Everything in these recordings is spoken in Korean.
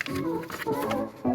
Música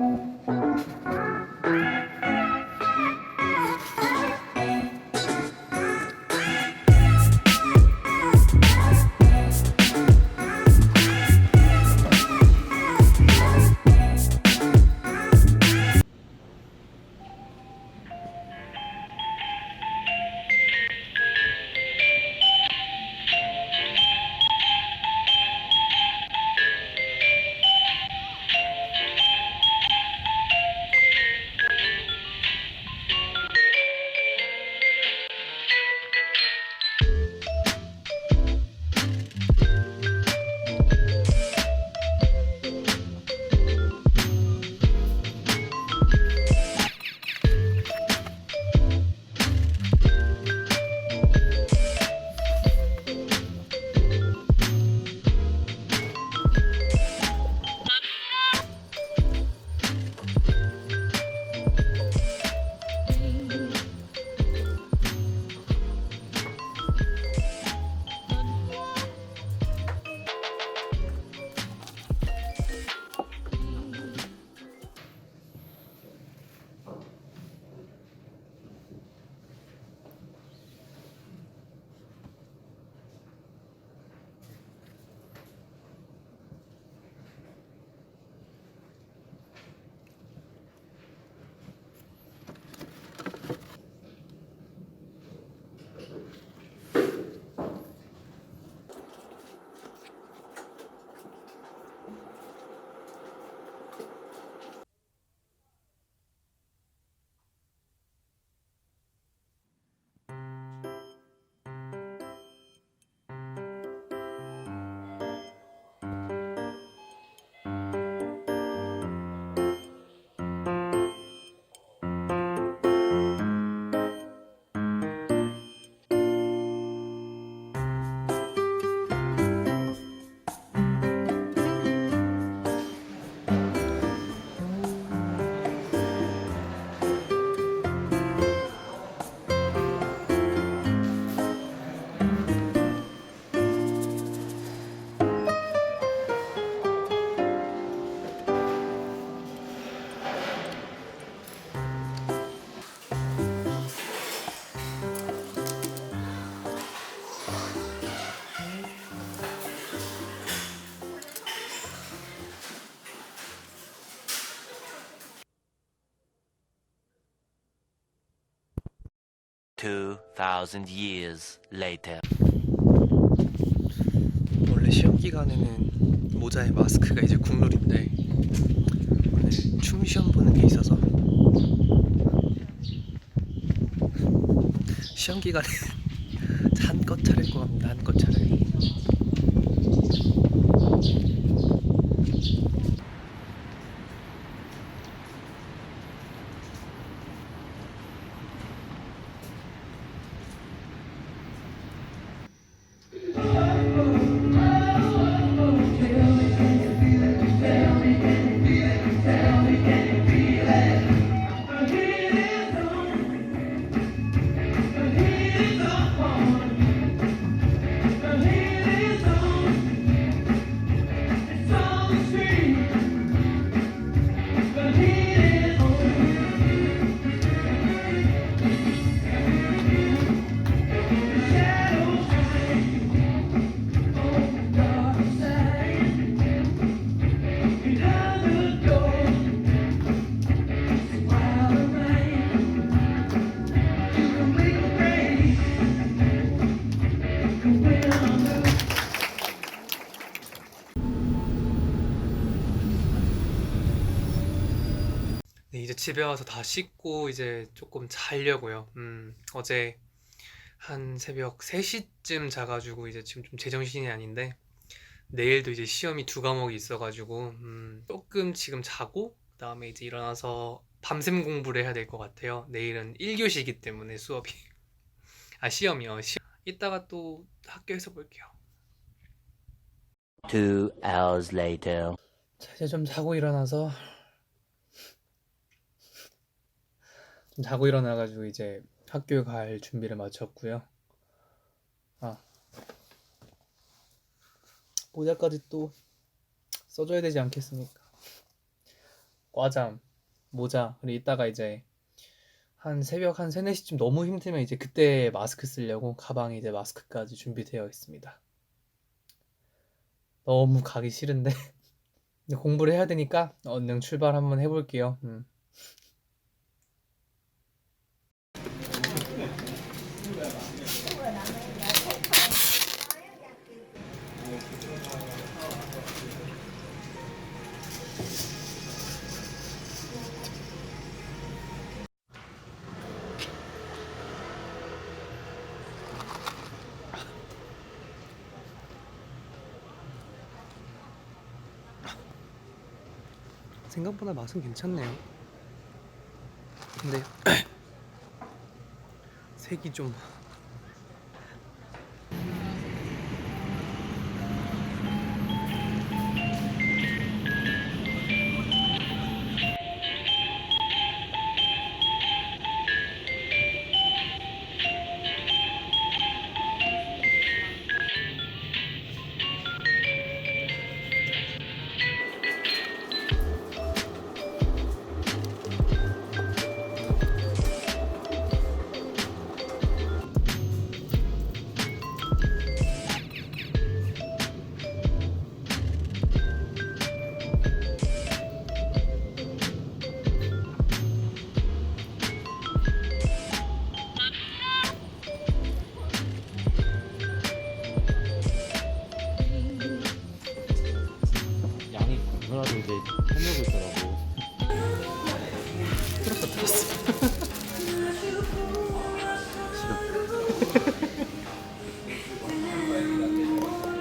2,000 years later. 원래 시험 기간에는 모자에 마스크가 이제 국룰인데 오늘 춤 시험 보는 게 있어서 시험 기간에 한껏 차릴 거 합니다. 한껏 차릴. 집에 와서 다 씻고 이제 조금 자려고요. 음, 어제 한 새벽 3시쯤 자가지고 이제 지금 좀 제정신이 아닌데 내일도 이제 시험이 두 과목이 있어가지고 음, 조금 지금 자고 그다음에 이제 일어나서 밤샘 공부를 해야 될 것 같아요. 내일은 1교시이기 때문에 수업이 아 시험이요. 시... 이따가 또 학교에서 볼게요. Two hours later. 자, 이제 좀 자고 일어나서 좀 자고 일어나가지고 이제 학교에 갈 준비를 마쳤고요. 아, 모자까지 또 써줘야 되지 않겠습니까? 과잠, 모자 그리고 이따가 이제 한 새벽 한 3, 4시쯤 너무 힘들면 이제 그때 마스크 쓰려고 가방에 이제 마스크까지 준비되어 있습니다. 너무 가기 싫은데 공부를 해야 되니까 얼른 출발 한번 해볼게요. 음. 생각보다 맛은 괜찮네요. 근데 색이 좀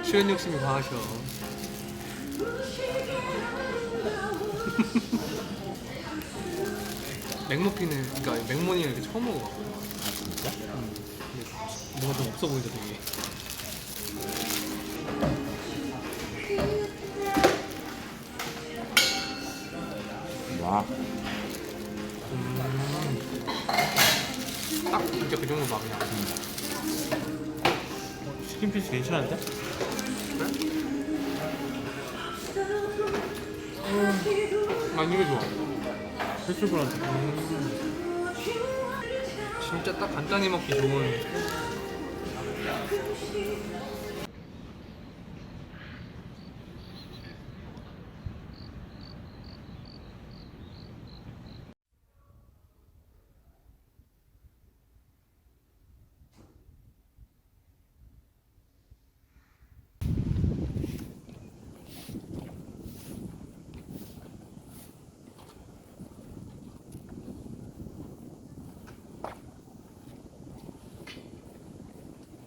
출연 욕심이 과하셔. 맥머핀을 그러니까 맥모닝을 이렇게 처음 먹어봤거든. 아 진짜? 근데 뭔가 좀 없어 보이죠 되게. 와. 음. 딱 진짜 그 정도 맛이야. 치킨 피스 괜찮은데? 난 이게 좋아. 패스브란드. 진짜 딱 간단히 먹기 좋은